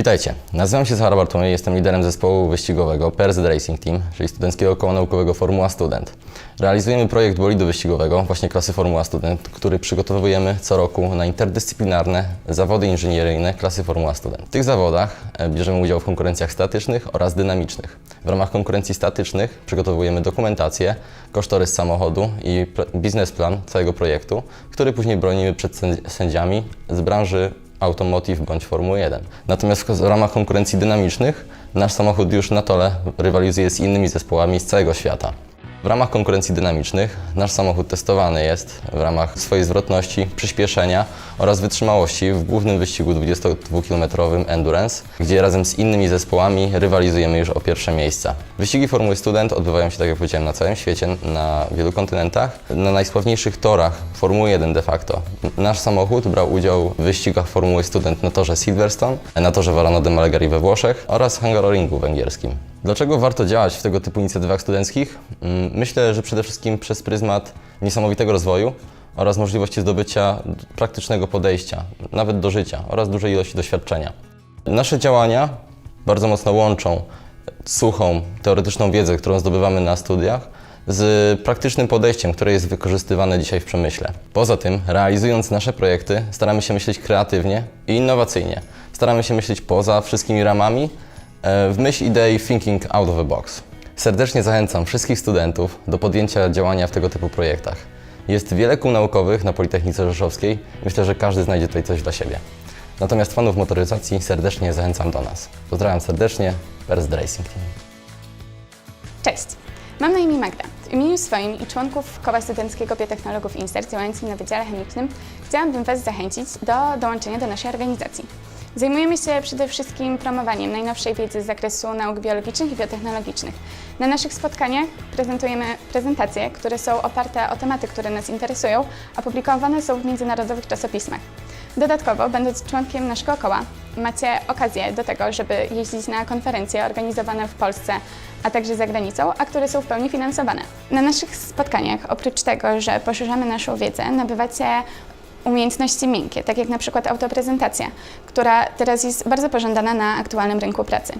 Witajcie, nazywam się Sara Bartłomiej, jestem liderem zespołu wyścigowego PRZ Racing Team, czyli Studenckiego Koła Naukowego Formuła Student. Realizujemy projekt bolidu wyścigowego, właśnie klasy Formuła Student, który przygotowujemy co roku na interdyscyplinarne zawody inżynieryjne klasy Formuła Student. W tych zawodach e, bierzemy udział w konkurencjach statycznych oraz dynamicznych. W ramach konkurencji statycznych przygotowujemy dokumentację, kosztorys samochodu i pl- biznesplan całego projektu, który później bronimy przed sędzi- sędziami z branży Automotive bądź Formuły 1. Natomiast w ramach konkurencji dynamicznych nasz samochód już na tole rywalizuje z innymi zespołami z całego świata. W ramach konkurencji dynamicznych nasz samochód testowany jest w ramach swojej zwrotności, przyspieszenia oraz wytrzymałości w głównym wyścigu 22-kilometrowym Endurance, gdzie razem z innymi zespołami rywalizujemy już o pierwsze miejsca. Wyścigi Formuły Student odbywają się, tak jak powiedziałem, na całym świecie, na wielu kontynentach, na najsławniejszych torach Formuły 1 de facto. Nasz samochód brał udział w wyścigach Formuły Student na torze Silverstone, na torze Varano de Malegari we Włoszech oraz Hungaroringu węgierskim. Dlaczego warto działać w tego typu inicjatywach studenckich? Mm, Myślę, że przede wszystkim przez pryzmat niesamowitego rozwoju oraz możliwości zdobycia praktycznego podejścia, nawet do życia oraz dużej ilości doświadczenia. Nasze działania bardzo mocno łączą suchą, teoretyczną wiedzę, którą zdobywamy na studiach, z praktycznym podejściem, które jest wykorzystywane dzisiaj w przemyśle. Poza tym, realizując nasze projekty, staramy się myśleć kreatywnie i innowacyjnie. Staramy się myśleć poza wszystkimi ramami, w myśl idei thinking out of the box. Serdecznie zachęcam wszystkich studentów do podjęcia działania w tego typu projektach. Jest wiele kół naukowych na Politechnice Rzeszowskiej. Myślę, że każdy znajdzie tutaj coś dla siebie. Natomiast fanów motoryzacji serdecznie zachęcam do nas. Pozdrawiam serdecznie, Perth Racing Team. Cześć, mam na imię Magda. W imieniu swoim i członków Koła Studenckiego Biotechnologów Insert działającym na Wydziale Chemicznym chciałabym Was zachęcić do dołączenia do naszej organizacji. Zajmujemy się przede wszystkim promowaniem najnowszej wiedzy z zakresu nauk biologicznych i biotechnologicznych. Na naszych spotkaniach prezentujemy prezentacje, które są oparte o tematy, które nas interesują, a publikowane są w międzynarodowych czasopismach. Dodatkowo, będąc członkiem naszego koła, macie okazję do tego, żeby jeździć na konferencje organizowane w Polsce, a także za granicą, a które są w pełni finansowane. Na naszych spotkaniach, oprócz tego, że poszerzamy naszą wiedzę, nabywacie umiejętności miękkie, tak jak na przykład autoprezentacja, która teraz jest bardzo pożądana na aktualnym rynku pracy.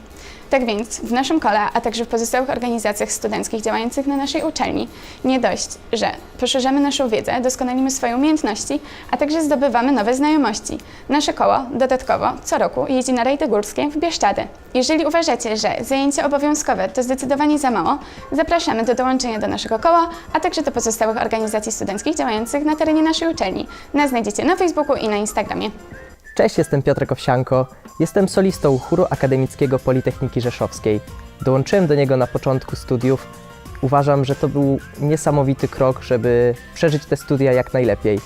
Tak więc w naszym kole, a także w pozostałych organizacjach studenckich działających na naszej uczelni, nie dość, że poszerzamy naszą wiedzę, doskonalimy swoje umiejętności, a także zdobywamy nowe znajomości. Nasze koło dodatkowo co roku jeździ na rajdy górskie w Bieszczady. Jeżeli uważacie, że zajęcia obowiązkowe to zdecydowanie za mało, zapraszamy do dołączenia do naszego koła, a także do pozostałych organizacji studenckich działających na terenie naszej uczelni. Nas znajdziecie na Facebooku i na Instagramie. Cześć, jestem Piotrek Owsianko. Jestem solistą chóru akademickiego Politechniki Rzeszowskiej. Dołączyłem do niego na początku studiów. Uważam, że to był niesamowity krok, żeby przeżyć te studia jak najlepiej.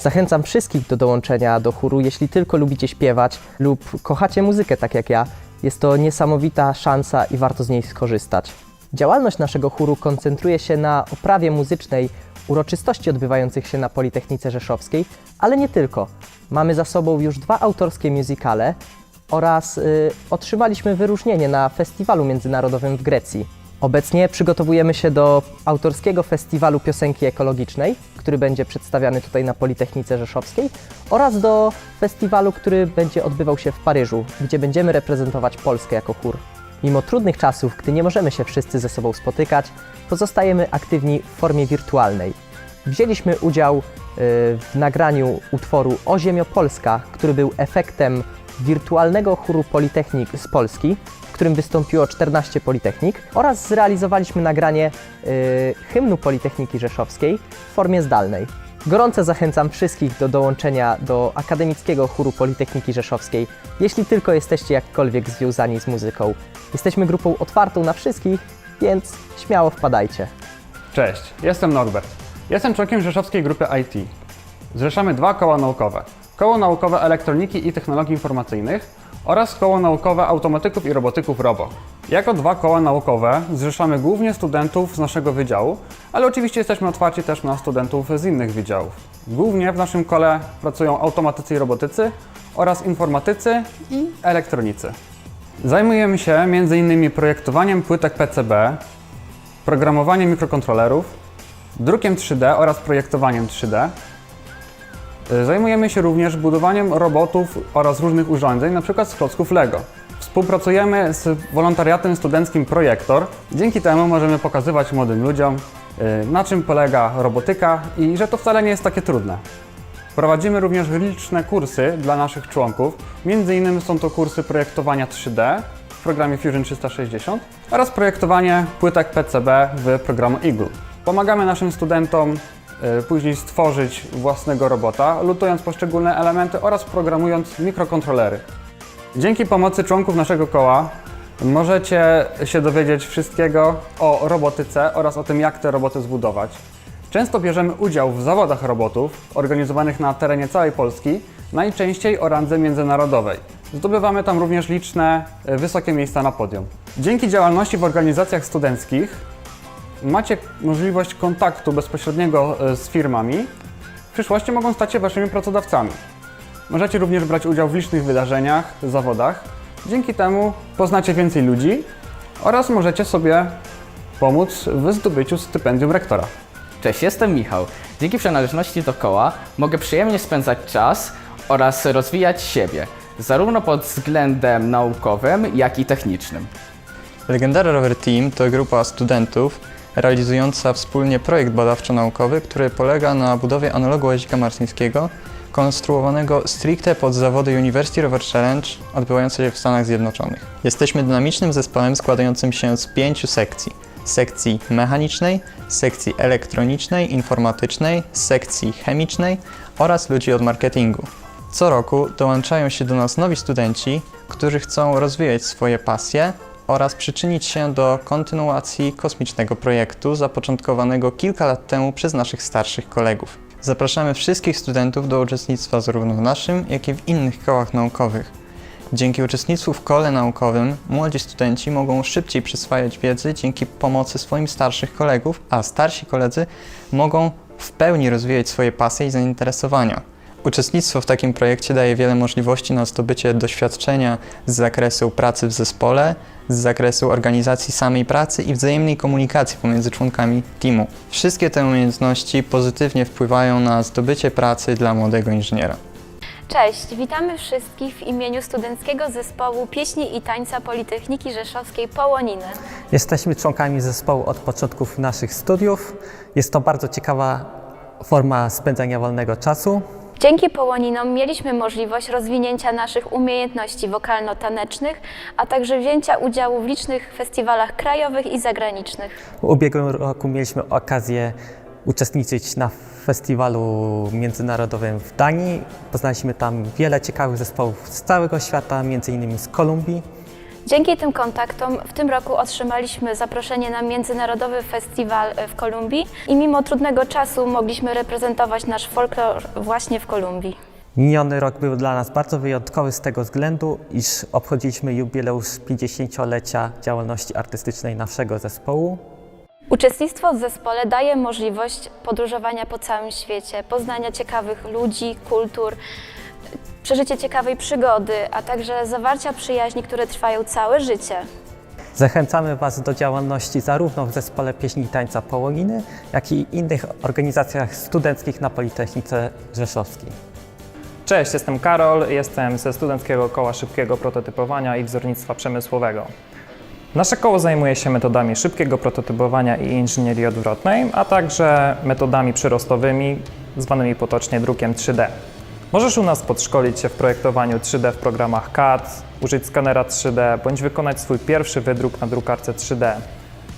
Zachęcam wszystkich do dołączenia do chóru, jeśli tylko lubicie śpiewać lub kochacie muzykę tak jak ja. Jest to niesamowita szansa i warto z niej skorzystać. Działalność naszego chóru koncentruje się na oprawie muzycznej uroczystości odbywających się na Politechnice Rzeszowskiej, ale nie tylko. Mamy za sobą już dwa autorskie musicale oraz y, otrzymaliśmy wyróżnienie na festiwalu międzynarodowym w Grecji. Obecnie przygotowujemy się do autorskiego festiwalu piosenki ekologicznej, który będzie przedstawiany tutaj na Politechnice Rzeszowskiej oraz do festiwalu, który będzie odbywał się w Paryżu, gdzie będziemy reprezentować Polskę jako chór. Mimo trudnych czasów, gdy nie możemy się wszyscy ze sobą spotykać, pozostajemy aktywni w formie wirtualnej. Wzięliśmy udział w nagraniu utworu O Ziemio Polska, który był efektem wirtualnego chóru Politechnik z Polski, w którym wystąpiło 14 Politechnik oraz zrealizowaliśmy nagranie y, hymnu Politechniki Rzeszowskiej w formie zdalnej. Gorąco zachęcam wszystkich do dołączenia do Akademickiego Chóru Politechniki Rzeszowskiej, jeśli tylko jesteście jakkolwiek związani z muzyką. Jesteśmy grupą otwartą na wszystkich, więc śmiało wpadajcie. Cześć, jestem Norbert. Jestem członkiem Rzeszowskiej Grupy IT. Zrzeszamy dwa koła naukowe. Koło naukowe elektroniki i technologii informacyjnych oraz koło naukowe automatyków i robotyków ROBO. Jako dwa koła naukowe zrzeszamy głównie studentów z naszego wydziału, ale oczywiście jesteśmy otwarci też na studentów z innych wydziałów. Głównie w naszym kole pracują automatycy i robotycy oraz informatycy i elektronicy. Zajmujemy się m.in. projektowaniem płytek PCB, programowaniem mikrokontrolerów, drukiem 3D oraz projektowaniem 3D. Y, Zajmujemy się również budowaniem robotów oraz różnych urządzeń, np. z klocków LEGO. Współpracujemy z wolontariatem studenckim Projektor. Dzięki temu możemy pokazywać młodym ludziom, y, na czym polega robotyka i że to wcale nie jest takie trudne. Prowadzimy również liczne kursy dla naszych członków. Między innymi są to kursy projektowania 3D w programie Fusion 360 oraz projektowanie płytek PCB w programie Eagle. Pomagamy naszym studentom y, później stworzyć własnego robota, lutując poszczególne elementy oraz programując mikrokontrolery. Dzięki pomocy członków naszego koła możecie się dowiedzieć wszystkiego o robotyce oraz o tym, jak te roboty zbudować. Często bierzemy udział w zawodach robotów organizowanych na terenie całej Polski, najczęściej o randze międzynarodowej. Zdobywamy tam również liczne e, wysokie miejsca na podium. Dzięki działalności w organizacjach studenckich macie możliwość kontaktu bezpośredniego e, z firmami. W przyszłości mogą stać się waszymi pracodawcami. Możecie również brać udział w licznych wydarzeniach, zawodach. Dzięki temu poznacie więcej ludzi oraz możecie sobie pomóc w zdobyciu stypendium rektora. Cześć, jestem Michał. Dzięki przynależności do koła mogę przyjemnie spędzać czas oraz rozwijać siebie, zarówno pod względem naukowym, jak i technicznym. Legendary Rover Team to grupa studentów realizująca wspólnie projekt badawczo-naukowy, który polega na budowie analogu łazika marsyńskiego konstruowanego stricte pod zawody University Rover Challenge odbywające się w Stanach Zjednoczonych. Jesteśmy dynamicznym zespołem składającym się z pięciu sekcji. Sekcji mechanicznej, sekcji elektronicznej, informatycznej, sekcji chemicznej oraz ludzi od marketingu. Co roku dołączają się do nas nowi studenci, którzy chcą rozwijać swoje pasje oraz przyczynić się do kontynuacji kosmicznego projektu zapoczątkowanego kilka lat temu przez naszych starszych kolegów. Zapraszamy wszystkich studentów do uczestnictwa zarówno w naszym, jak i w innych kołach naukowych. Dzięki uczestnictwu w kole naukowym młodzi studenci mogą szybciej przyswajać wiedzy dzięki pomocy swoim starszych kolegów, a starsi koledzy mogą w pełni rozwijać swoje pasje i zainteresowania. Uczestnictwo w takim projekcie daje wiele możliwości na zdobycie doświadczenia z zakresu pracy w zespole, z zakresu organizacji samej pracy i wzajemnej komunikacji pomiędzy członkami teamu. Wszystkie te umiejętności pozytywnie wpływają na zdobycie pracy dla młodego inżyniera. Cześć, witamy wszystkich w imieniu Studenckiego Zespołu Pieśni i Tańca Politechniki Rzeszowskiej Połoniny. Jesteśmy członkami zespołu od początków naszych studiów. Jest to bardzo ciekawa forma spędzania wolnego czasu. Dzięki Połoninom mieliśmy możliwość rozwinięcia naszych umiejętności wokalno-tanecznych, a także wzięcia udziału w licznych festiwalach krajowych i zagranicznych. W ubiegłym roku mieliśmy okazję uczestniczyć na festiwalu międzynarodowym w Danii. Poznaliśmy tam wiele ciekawych zespołów z całego świata, m.in. z Kolumbii. Dzięki tym kontaktom w tym roku otrzymaliśmy zaproszenie na międzynarodowy festiwal w Kolumbii i mimo trudnego czasu mogliśmy reprezentować nasz folklor właśnie w Kolumbii. Miniony rok był dla nas bardzo wyjątkowy z tego względu, iż obchodziliśmy jubileusz 50-lecia działalności artystycznej naszego zespołu. Uczestnictwo w zespole daje możliwość podróżowania po całym świecie, poznania ciekawych ludzi, kultur, przeżycie ciekawej przygody, a także zawarcia przyjaźni, które trwają całe życie. Zachęcamy Was do działalności zarówno w Zespole Pieśni i Tańca Połoniny, jak i innych organizacjach studenckich na Politechnice Rzeszowskiej. Cześć, jestem Karol, jestem ze Studenckiego Koła Szybkiego Prototypowania i Wzornictwa Przemysłowego. Nasze koło zajmuje się metodami szybkiego prototypowania i inżynierii odwrotnej, a także metodami przyrostowymi, zwanymi potocznie drukiem 3D. Możesz u nas podszkolić się w projektowaniu 3D w programach CAD, użyć skanera 3D bądź wykonać swój pierwszy wydruk na drukarce 3D.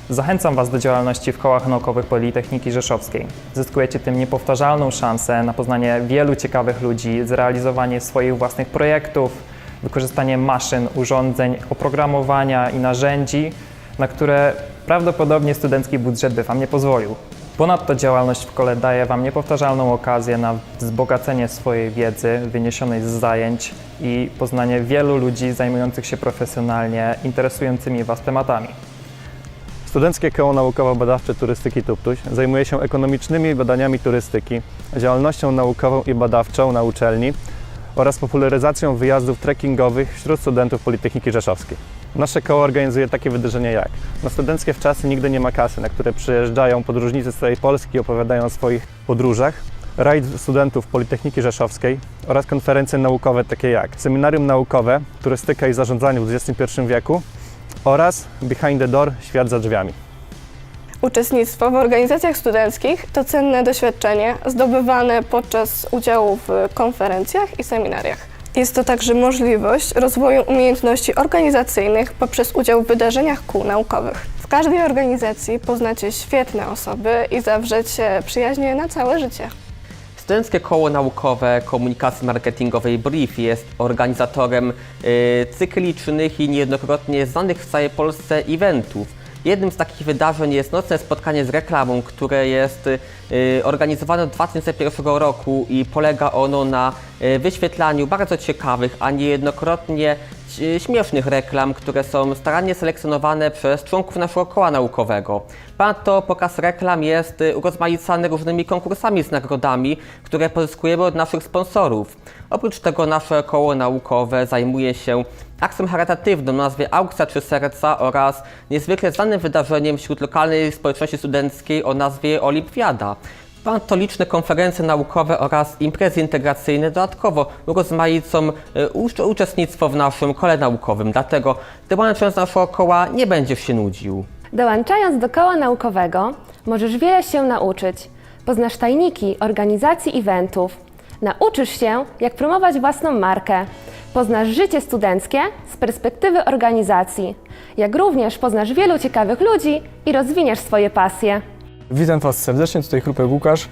Zachęcam Was do działalności w kołach naukowych Politechniki Rzeszowskiej. Zyskujecie tym niepowtarzalną szansę na poznanie wielu ciekawych ludzi, zrealizowanie swoich własnych projektów, wykorzystanie maszyn, urządzeń, oprogramowania i narzędzi, na które prawdopodobnie studencki budżet by Wam nie pozwolił. Ponadto działalność w kole daje Wam niepowtarzalną okazję na wzbogacenie swojej wiedzy wyniesionej z zajęć i poznanie wielu ludzi zajmujących się profesjonalnie interesującymi Was tematami. Studenckie Koło Naukowo-Badawcze Turystyki Tuptuś zajmuje się ekonomicznymi badaniami turystyki, działalnością naukową i badawczą na uczelni oraz popularyzacją wyjazdów trekkingowych wśród studentów Politechniki Rzeszowskiej. Nasze koło organizuje takie wydarzenia jak na studenckie wczasy nigdy nie ma kasy, na które przyjeżdżają podróżnicy z całej Polski i opowiadają o swoich podróżach. rajd studentów Politechniki Rzeszowskiej oraz konferencje naukowe takie jak Seminarium Naukowe, Turystyka i Zarządzanie w XXI wieku oraz Behind the Door, Świat za drzwiami. Uczestnictwo w organizacjach studenckich to cenne doświadczenie zdobywane podczas udziału w konferencjach i seminariach. Jest to także możliwość rozwoju umiejętności organizacyjnych poprzez udział w wydarzeniach kół naukowych. W każdej organizacji poznacie świetne osoby i zawrzecie przyjaźnie na całe życie. Studenckie Koło Naukowe Komunikacji Marketingowej BRIEF jest organizatorem y, cyklicznych i niejednokrotnie znanych w całej Polsce eventów. Jednym z takich wydarzeń jest nocne spotkanie z reklamą, które jest y, organizowane od 2001 roku i polega ono na y, wyświetlaniu bardzo ciekawych, a niejednokrotnie śmiesznych reklam, które są starannie selekcjonowane przez członków naszego koła naukowego. Ponadto pokaz reklam jest y, urozmaicany różnymi konkursami z nagrodami, które pozyskujemy od naszych sponsorów. Oprócz tego nasze koło naukowe zajmuje się akcją charytatywną o nazwie Aukcja Trzy Serca oraz niezwykle znanym wydarzeniem wśród lokalnej społeczności studenckiej o nazwie Olimpiada. Ponadto liczne konferencje naukowe oraz imprezy integracyjne dodatkowo urozmaicą y, ucz- uczestnictwo w naszym kole naukowym, dlatego dołączając do naszego koła nie będziesz się nudził. Dołączając do koła naukowego, możesz wiele się nauczyć. Poznasz tajniki organizacji eventów. Nauczysz się, jak promować własną markę. Poznasz życie studenckie z perspektywy organizacji. Jak również poznasz wielu ciekawych ludzi i rozwiniesz swoje pasje. Witam Was serdecznie, tutaj Chrupek Łukasz.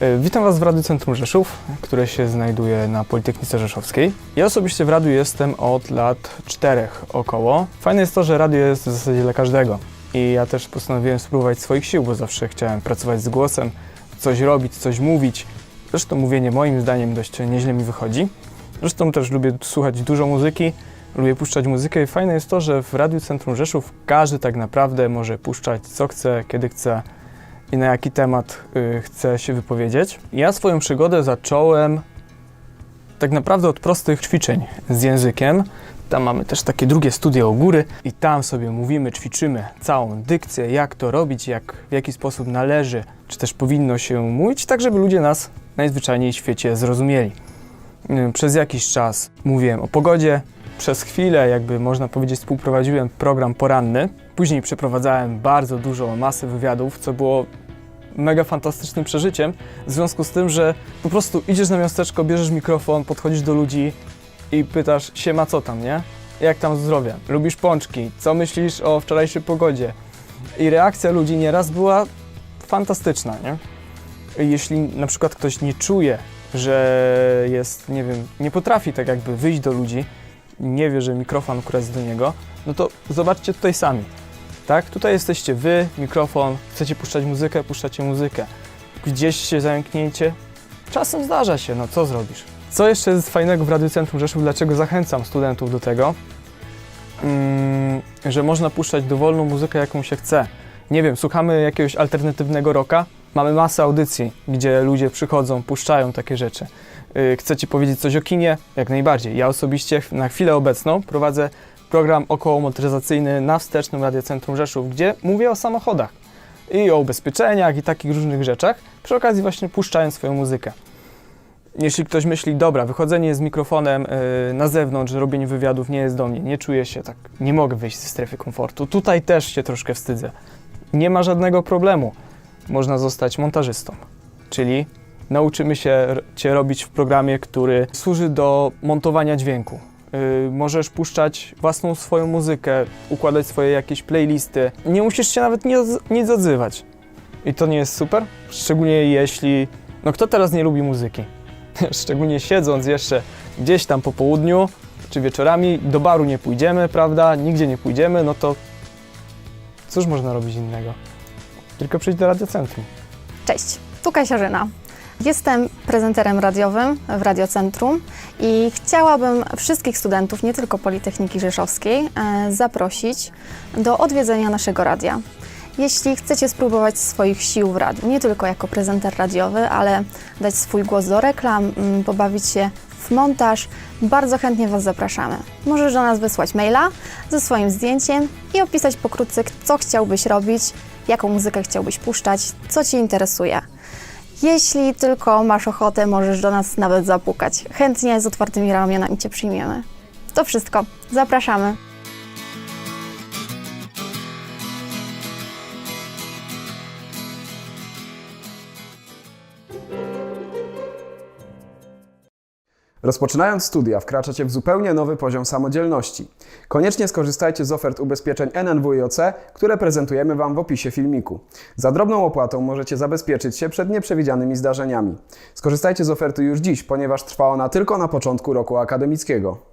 E, Witam Was w Radiu Centrum Rzeszów, które się znajduje na Politechnice Rzeszowskiej. Ja osobiście w radiu jestem od lat czterech około. Fajne jest to, że radio jest w zasadzie dla każdego. I ja też postanowiłem spróbować swoich sił, bo zawsze chciałem pracować z głosem, coś robić, coś mówić. Zresztą mówienie moim zdaniem dość nieźle mi wychodzi. Zresztą też lubię słuchać dużo muzyki, lubię puszczać muzykę i fajne jest to, że w Radiu Centrum Rzeszów każdy tak naprawdę może puszczać co chce, kiedy chce i na jaki temat y, chce się wypowiedzieć. Ja swoją przygodę zacząłem tak naprawdę od prostych ćwiczeń z językiem. Tam mamy też takie drugie studia u góry i tam sobie mówimy, ćwiczymy całą dykcję, jak to robić, jak, w jaki sposób należy, czy też powinno się mówić, tak żeby ludzie nas najzwyczajniej w świecie zrozumieli. Y, Przez jakiś czas mówiłem o pogodzie, przez chwilę, jakby można powiedzieć, współprowadziłem program poranny. Później przeprowadzałem bardzo dużo masy wywiadów, co było mega fantastycznym przeżyciem, w związku z tym, że po prostu idziesz na miasteczko, bierzesz mikrofon, podchodzisz do ludzi i pytasz, siema, co tam, nie? Jak tam zdrowie? Lubisz pączki? Co myślisz o wczorajszej pogodzie? I reakcja ludzi nieraz była fantastyczna, nie? Jeśli na przykład ktoś nie czuje, że jest, nie wiem, nie potrafi tak jakby wyjść do ludzi, nie wie, że mikrofon akurat jest do niego, no to zobaczcie tutaj sami. Tak? Tutaj jesteście wy, mikrofon, chcecie puszczać muzykę, puszczacie muzykę. Gdzieś się zamknięcie, czasem zdarza się, no co zrobisz? Co jeszcze jest fajnego w Radiu Centrum Rzeszów, dlaczego zachęcam studentów do tego? Mm, że można puszczać dowolną muzykę, jaką się chce. Nie wiem, słuchamy jakiegoś alternatywnego rocka, mamy masę audycji, gdzie ludzie przychodzą, puszczają takie rzeczy. Yy, chcecie powiedzieć coś o kinie? Jak najbardziej. Ja osobiście na chwilę obecną prowadzę program okołomotoryzacyjny na wstecznym Radio Centrum Rzeszów, gdzie mówię o samochodach i o ubezpieczeniach i takich różnych rzeczach, przy okazji właśnie puszczając swoją muzykę. Jeśli ktoś myśli, dobra, wychodzenie z mikrofonem yy, na zewnątrz, robienie wywiadów nie jest do mnie, nie czuję się tak, nie mogę wyjść ze strefy komfortu, tutaj też się troszkę wstydzę. Nie ma żadnego problemu. Można zostać montażystą, czyli nauczymy się Cię robić w programie, który służy do montowania dźwięku. Yy, możesz puszczać własną swoją muzykę, układać swoje jakieś playlisty. Nie musisz się nawet nie, nic odzywać. I to nie jest super? Szczególnie jeśli... No kto teraz nie lubi muzyki? Szczególnie siedząc jeszcze gdzieś tam po południu czy wieczorami, do baru nie pójdziemy, prawda? Nigdzie nie pójdziemy, no to cóż można robić innego? Tylko przyjść do radiocentrum. Cześć, tu Kasiarzyna. Jestem prezenterem radiowym w Radiocentrum i chciałabym wszystkich studentów, nie tylko Politechniki Rzeszowskiej, e, zaprosić do odwiedzenia naszego radia. Jeśli chcecie spróbować swoich sił w radiu, nie tylko jako prezenter radiowy, ale dać swój głos do reklam, mm, pobawić się w montaż, bardzo chętnie Was zapraszamy. Możesz do nas wysłać maila ze swoim zdjęciem i opisać pokrótce, co chciałbyś robić, jaką muzykę chciałbyś puszczać, co Cię interesuje. Jeśli tylko masz ochotę, możesz do nas nawet zapukać. Chętnie z otwartymi ramionami Cię przyjmiemy. To wszystko. Zapraszamy. Rozpoczynając studia, wkraczacie w zupełnie nowy poziom samodzielności. Koniecznie skorzystajcie z ofert ubezpieczeń NNWIOC, które prezentujemy Wam w opisie filmiku. Za drobną opłatą możecie zabezpieczyć się przed nieprzewidzianymi zdarzeniami. Skorzystajcie z oferty już dziś, ponieważ trwa ona tylko na początku roku akademickiego.